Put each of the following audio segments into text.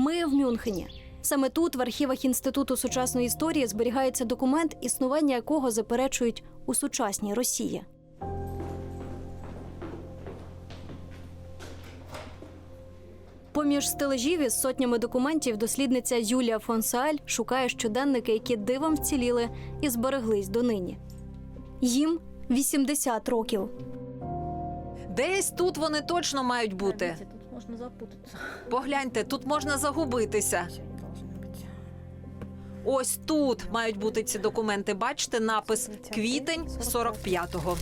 Ми в Мюнхені. Саме тут, в архівах Інституту сучасної історії, зберігається документ, існування якого заперечують у сучасній Росії. Поміж стележів із сотнями документів дослідниця Юлія Фонсааль шукає щоденники, які дивом вціліли і збереглись донині. Їм 80 років. Десь тут вони точно мають бути. Тут можно запутаться. Погляньте, тут можна загубитися. Ось тут мають бути ці документи. Бачите напис квітень 45-го.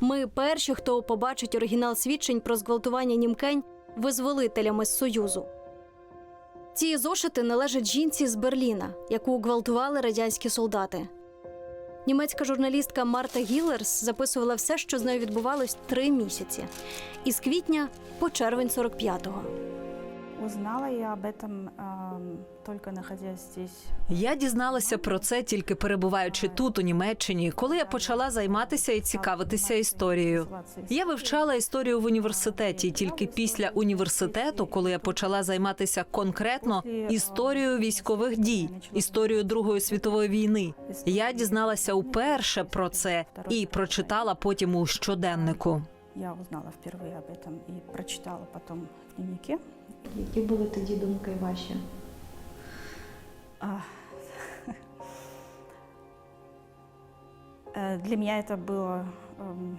Ми перші, хто побачить оригінал свідчень про зґвалтування німкень визволителями з Союзу. Ці зошити належать жінці з Берліна, яку гвалтували радянські солдати. Німецька журналістка Марта Гіллерс записувала все, що з нею відбувалось три місяці, із квітня по червень 45-го. Узнала я об этом ам, только находясь здесь. Я дізналася про це тільки перебуваючи тут, у Німеччині, коли я почала займатися і цікавитися історією. Я вивчала історію в університеті. і Тільки після університету, коли я почала займатися конкретно історією військових дій, історією Другої світової війни. Я дізналася уперше про це і прочитала потім у щоденнику. Я узнала впервые об этом и прочитала потом в дневнике. Які були тоді думки ваші? А, э, Для меня это было эм,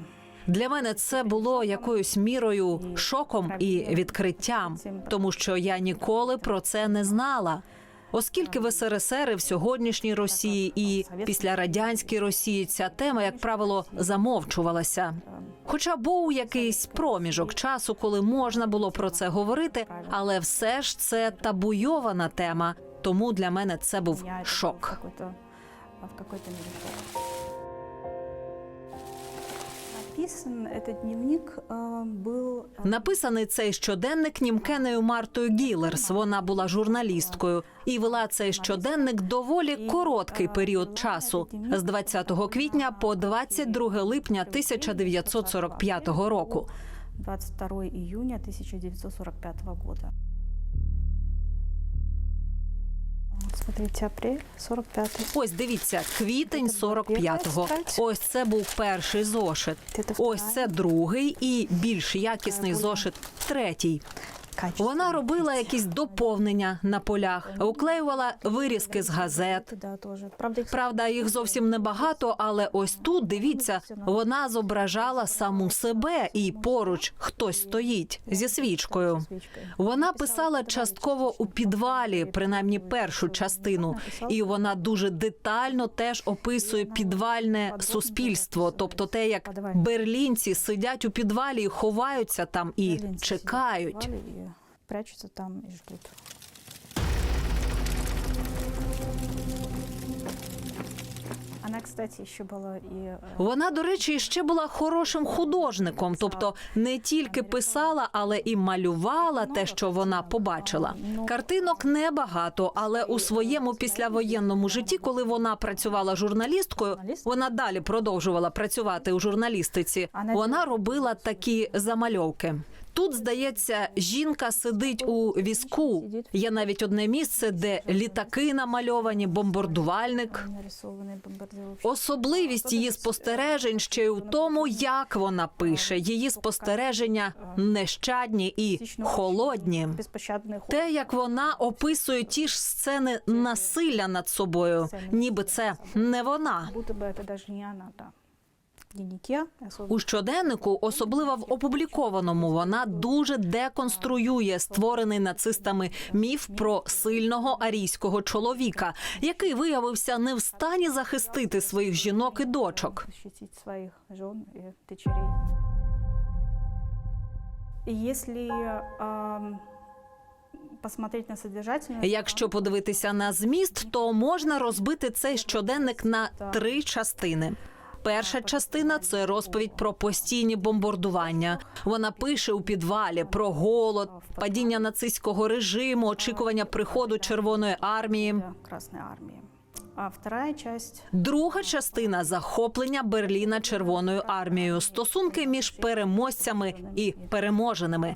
Для мене це було якоюсь мірою шоком і відкриттям, тому що я ніколи про це не знала. Оскільки в СРСР і в сьогоднішній Росії і після радянській Росії ця тема, як правило, замовчувалася. Хоча був якийсь проміжок часу, коли можна було про це говорити, але все ж це табуйована тема. Тому для мене це був шок. в какой-то мере шок Написан этот дневник э, был э, Написаний цей щоденник німкенею Мартою Гілерс. Вона була журналісткою і вела цей щоденник доволі короткий період часу з 20 квітня по 22 липня 1945 року. 22 июня 1945 года. Смотрите, апрель 45 Ось дивіться, квітень 45-го. Ось це був перший зошит. Ось це другий і більш якісний зошит третій. Вона робила якісь доповнення на полях, уклеювала вирізки з газет. Правда, їх зовсім небагато, але ось тут дивіться, вона зображала саму себе, і поруч хтось стоїть зі свічкою. Вона писала частково у підвалі, принаймні першу частину, і вона дуже детально теж описує підвальне суспільство, тобто те, як берлінці сидять у підвалі і ховаються там і чекають. Прячутся там и ждут. Она, кстати, еще была и э, Вона, до речі, ще була хорошим художником, тобто не тільки писала, але і малювала те, що вона побачила. Картинок небагато, але у своєму післявоєнному житті, коли вона працювала журналісткою, вона далі продовжувала працювати у журналістиці. Вона робила такі замальовки. Тут здається, жінка сидить у візку. Є навіть одне місце, де літаки намальовані, бомбардувальник. Особливість її спостережень ще й у тому, як вона пише. Її спостереження нещадні і холодні. Те, як вона описує ті ж сцени насилля над собою, ніби це не вона. У щоденнику, особливо в опублікованому, вона дуже деконструює створений нацистами міф про сильного арійського чоловіка, який виявився не в стані захистити своїх жінок і дочок. если ам, посмотреть на содержательную Якщо подивитися на зміст, то можна розбити цей щоденник на три частини. Перша частина це розповідь про постійні бомбардування. Вона пише у підвалі про голод, падіння нацистського режиму, очікування приходу Червоної армії. Красної Армии. А вторая часть Друга частина захоплення Берліна Червоною армією, стосунки між переможцями і переможеними.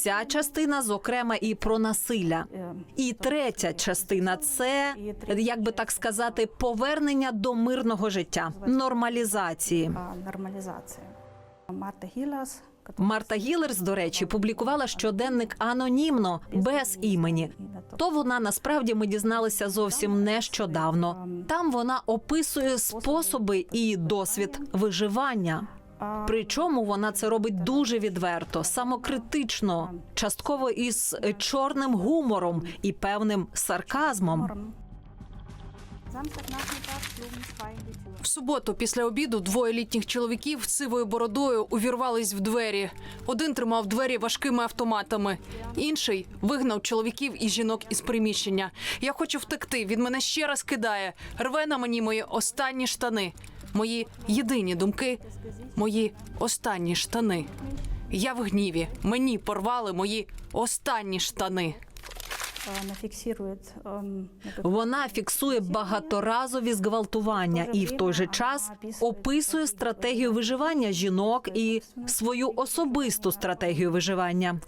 Ця частина, зокрема, і про насилля. Е, І третя частина це, як би так сказати, повернення до мирного життя, нормалізації. а, нормализация. Марта которая Марта Гілерс, до речі, публікувала щоденник анонімно без імені. То вона насправді ми дізналися зовсім нещодавно. Там вона описує способи і досвід виживання. Причому вона це робить дуже відверто, самокритично, частково із чорним гумором і певним сарказмом. В суботу після обіду двоє літніх чоловіків сивою бородою увірвались в двері. Один тримав двері важкими автоматами, інший вигнав чоловіків і жінок із приміщення. Я хочу втекти. Він мене ще раз кидає. Рве на мені мої останні штани. Мої єдині думки, мої останні штани. Я в гніві. Мені порвали мої останні штани. А, Она фиксирует ам, этот Вона фіксує багаторазові зґвалтування і в той же час описує стратегію виживання жінок і свою особисту стратегію виживання.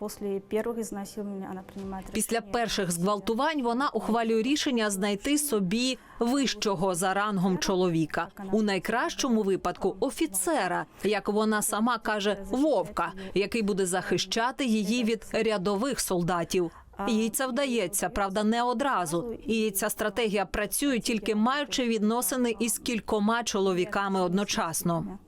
Ам, После первых изнасилований она принимает Після перших зґвалтувань вона ухвалює рішення знайти собі вищого за рангом чоловіка, у найкращому випадку офіцера, як вона сама каже, вовка, який буде захищати її від рядових солдатів. Їй це вдається, правда, не одразу. І ця стратегія працює тільки маючи відносини із кількома чоловіками одночасно.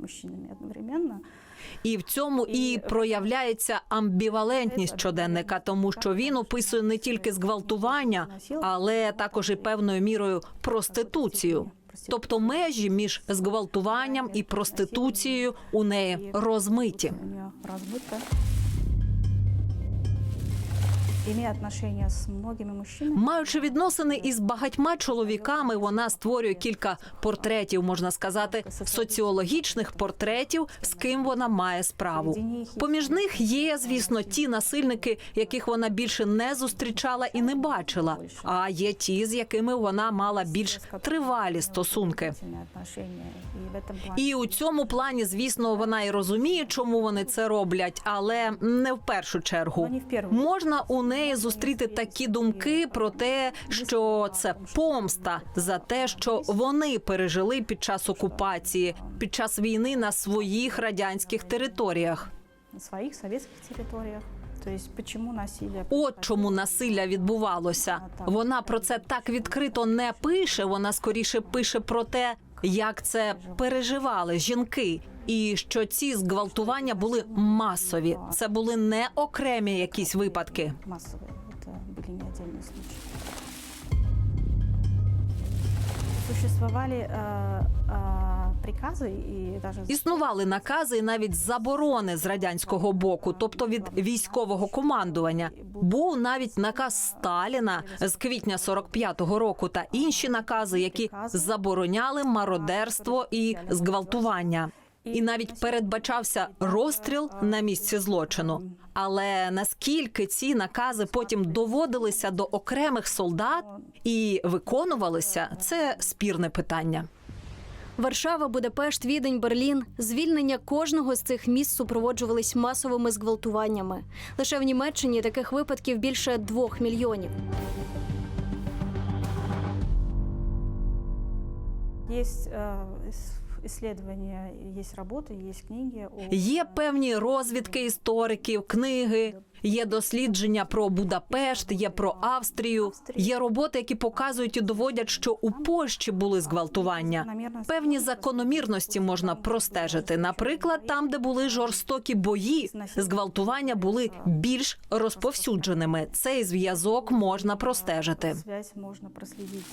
І в цьому і проявляється амбівалентність щоденника, тому що він описує не тільки зґвалтування, але також і певною мірою проституцію. Тобто межі між зґвалтуванням і проституцією у неї розмиті. Маючи відносини із багатьма чоловіками, вона створює кілька портретів, можна сказати, соціологічних портретів, з ким вона має справу. Поміж них є, звісно, ті насильники, яких вона більше не зустрічала і не бачила. А є ті, з якими вона мала більш тривалі стосунки. І у цьому плані, звісно, вона і розуміє, чому вони це роблять, але не в першу чергу. Можна у неї зустріти такі думки про те, що це помста за те, що вони пережили під час окупації, під час війни на своїх радянських територіях. на своих советских территориях. То есть почему насилие? От чому насилля відбувалося. Вона про це так відкрито не пише. Вона скоріше пише про те, як це переживали жінки, і що ці зґвалтування були масові. Це були не окремі якісь випадки. Массовые. Это были не отдельные случаи. Существовали э, э, приказы и даже Існували накази і навіть заборони з радянського боку, тобто від військового командування. Був навіть наказ Сталіна з квітня 45-го року та інші накази, які забороняли мародерство і зґвалтування. І навіть передбачався розстріл на місці злочину. Але наскільки ці накази потім доводилися до окремих солдат і виконувалися, це спірне питання. Варшава, Будапешт, Відень, Берлін. Звільнення кожного з цих міст супроводжувались масовими зґвалтуваннями. Лише в Німеччині таких випадків більше двох мільйонів. э, ис- исследования, есть работы, есть книги. Є певні розвідки істориків, книги, є дослідження про Будапешт, є про Австрію. Є роботи, які показують і доводять, що у Польщі були зґвалтування. Певні закономірності можна простежити. Наприклад, там, де були жорстокі бої, зґвалтування були більш розповсюдженими. Цей зв'язок можна простежити. Связь можно проследить.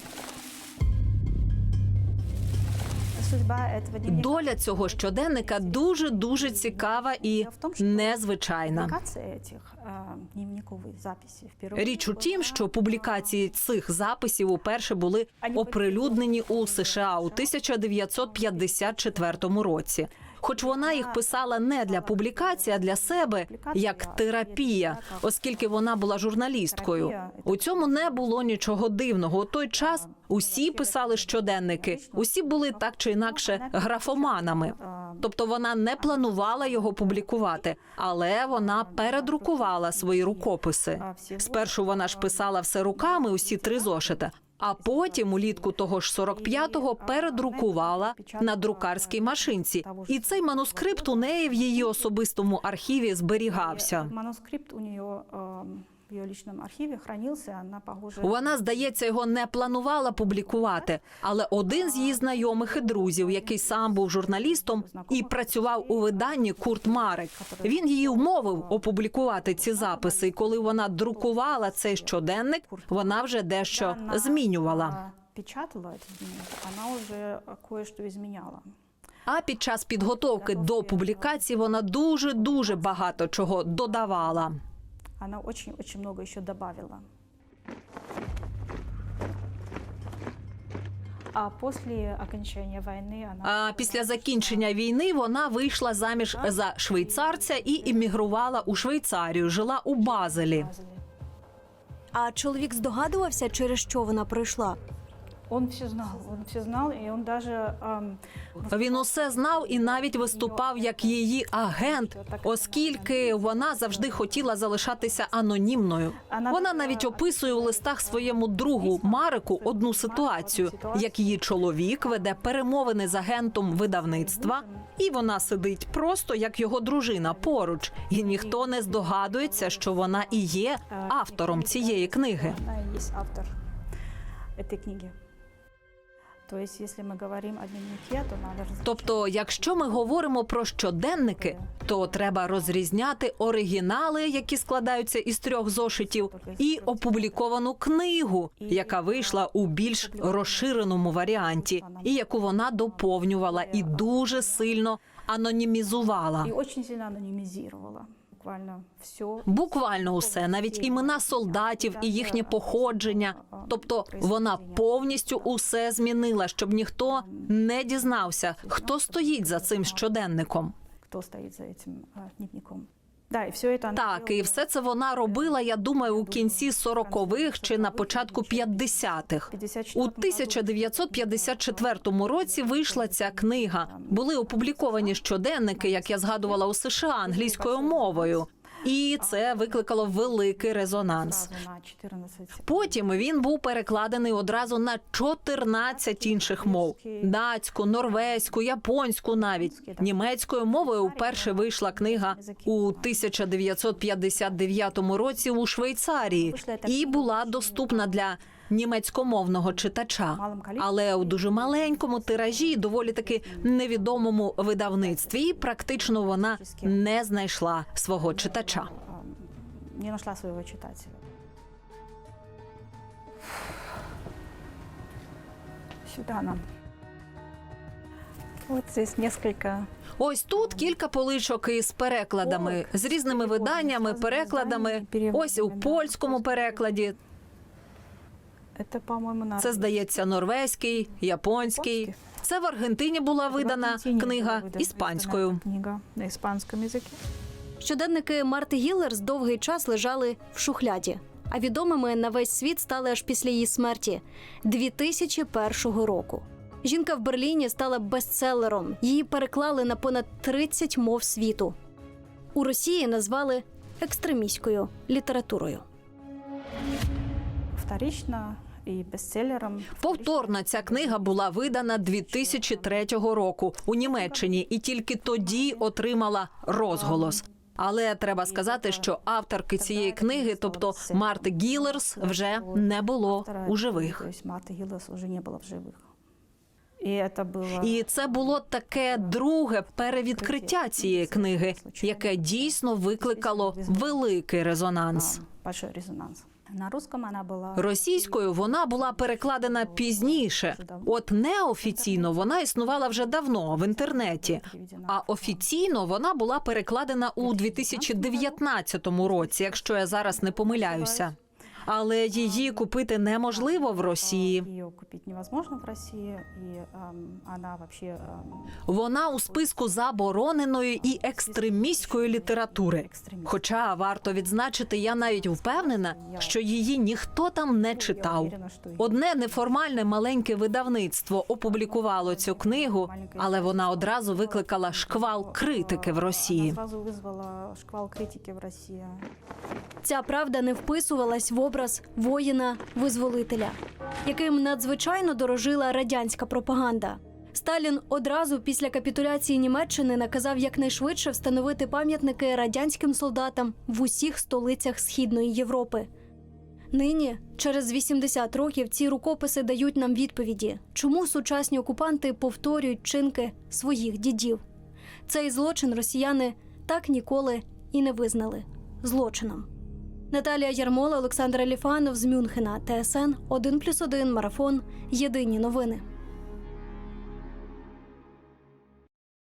Судьба этого дневника Доля цього щоденника дуже дуже цікава і незвичайна. Публикация этих э, дневниковых записей впервые Річ у тім, была, що публікації цих записів уперше були оприлюднені у США у 1954 році. Хоч вона їх писала не для публікації, а для себе як терапія, оскільки вона була журналісткою. У цьому не було нічого дивного. У той час усі писали щоденники, усі були так чи інакше графоманами. Тобто вона не планувала його публікувати, але вона передрукувала свої рукописи. Спершу вона ж писала все руками, усі три зошита. А потім, улітку того ж 45-го, передрукувала на друкарській машинці. І цей манускрипт у неї в її особистому архіві зберігався. Манускрипт у нее э, в ее личном архиве хранился, она похоже... Вона, здається, його не планувала публікувати, але один з її знайомих і друзів, який сам був журналістом і працював у виданні Курт Марек. Він її вмовив опублікувати ці записи. І коли вона друкувала цей щоденник, вона вже дещо змінювала. печатала этот дневник, она кое-что изменяла. А під час підготовки до публікації вона дуже дуже багато чого додавала. Она очень-очень много еще добавила. А после окончания войны она... А після закінчення війни вона вийшла заміж за швейцарця і іммігрувала у Швейцарію. Жила у Базелі. А чоловік здогадувався, через що вона прийшла. Он все знал, он все знал, и он даже... ам, Він усе знав і навіть виступав як її агент, оскільки вона завжди хотіла залишатися анонімною. Вона навіть описує у листах своєму другу Марику одну ситуацію, як її чоловік веде перемовини з агентом видавництва, і вона сидить просто як його дружина поруч, і ніхто не здогадується, що вона і є автором цієї книги. Автор этой книги. То есть, если мы говорим о дневнике, то надо. Тобто, якщо ми говоримо про щоденники, то треба розрізняти оригінали, які складаються із трьох зошитів, і опубліковану книгу, яка вийшла у більш розширеному варіанті, і яку вона доповнювала і дуже сильно анонімізувала. И очень сильно анонимизировала. Буквально все. Буквально усе, навіть імена солдатів і їхнє походження. Тобто вона повністю усе змінила, щоб ніхто не дізнався, хто стоїть за цим щоденником. Хто стоїть за цим дневником. Да, і все це Так, і все це вона робила, я думаю, у кінці 40-х чи на початку 50-х. У 1954 році вийшла ця книга. Були опубліковані щоденники, як я згадувала у США англійською мовою, і це викликало великий резонанс. На 14 Потім він був перекладений одразу на 14 інших мов: датську, норвезьку, японську, навіть. Німецькою мовою. Вперше вийшла книга у 1959 році у Швейцарії. І була доступна для німецькомовного читача, але у дуже маленькому тиражі, доволі таки невідомому видавництві. І практично вона не знайшла свого читача. не нашла своего читателя. Сюда нам. Здесь несколько Ось тут кілька поличок із перекладами з різними виданнями, перекладами. Ось у польському перекладі. Это, по-моему, на Це здається норвезький, японський. Це в Аргентині була в видана Аргентине книга была выдана іспанською. Книга на испанском языке. Щоденники Марти Гіллерс довгий час лежали в шухляді, а відомими на весь світ стали аж після її смерті 2001 року. Жінка в Берліні стала бестселером. Її переклали на понад 30 мов світу. У Росії назвали екстремістською літературою. Вторично и бестселлером. Повторно ця книга була видана 2003 року у Німеччині і тільки тоді отримала розголос. Але треба сказати, що авторки цієї книги, тобто Марти Гілерс, вже не було Автора у этой живих. книги, То есть Марты Гиллес уже не было в живых. И это было... І це було таке друге перевідкриття цієї книги, яке дійсно викликало великий резонанс. а, большой резонанс. На русском вона була Російською вона була перекладена пізніше. От неофіційно вона існувала вже давно в інтернеті. А офіційно вона була перекладена у 2019 році, якщо я зараз не помиляюся але її купити неможливо в Росії. Ее купить невозможно в России, и эм, она вообще эм, Вона у списку забороненої і екстремістської літератури. экстремист. Хоча варто відзначити, я навіть впевнена, що її ніхто там не Я читав. уверена, что её- Одне неформальне маленьке видавництво опублікувало цю книгу, але вона одразу викликала шквал критики в Росії. Она сразу вызвала шквал критики в России. Ця правда не вписувалась в образ воїна-визволителя, яким надзвичайно дорожила радянська пропаганда. Сталін одразу після капітуляції Німеччини наказав якнайшвидше встановити пам'ятники радянським солдатам в усіх столицях Східної Європи. Нині, через 80 років, ці рукописи дають нам відповіді, чому сучасні окупанти повторюють чинки своїх дідів. Цей злочин росіяни так ніколи і не визнали злочином. Наталія Ярмола, Олександр Ліфанов з Мюнхена, ТСН 1+,1, Марафон. Єдині новини.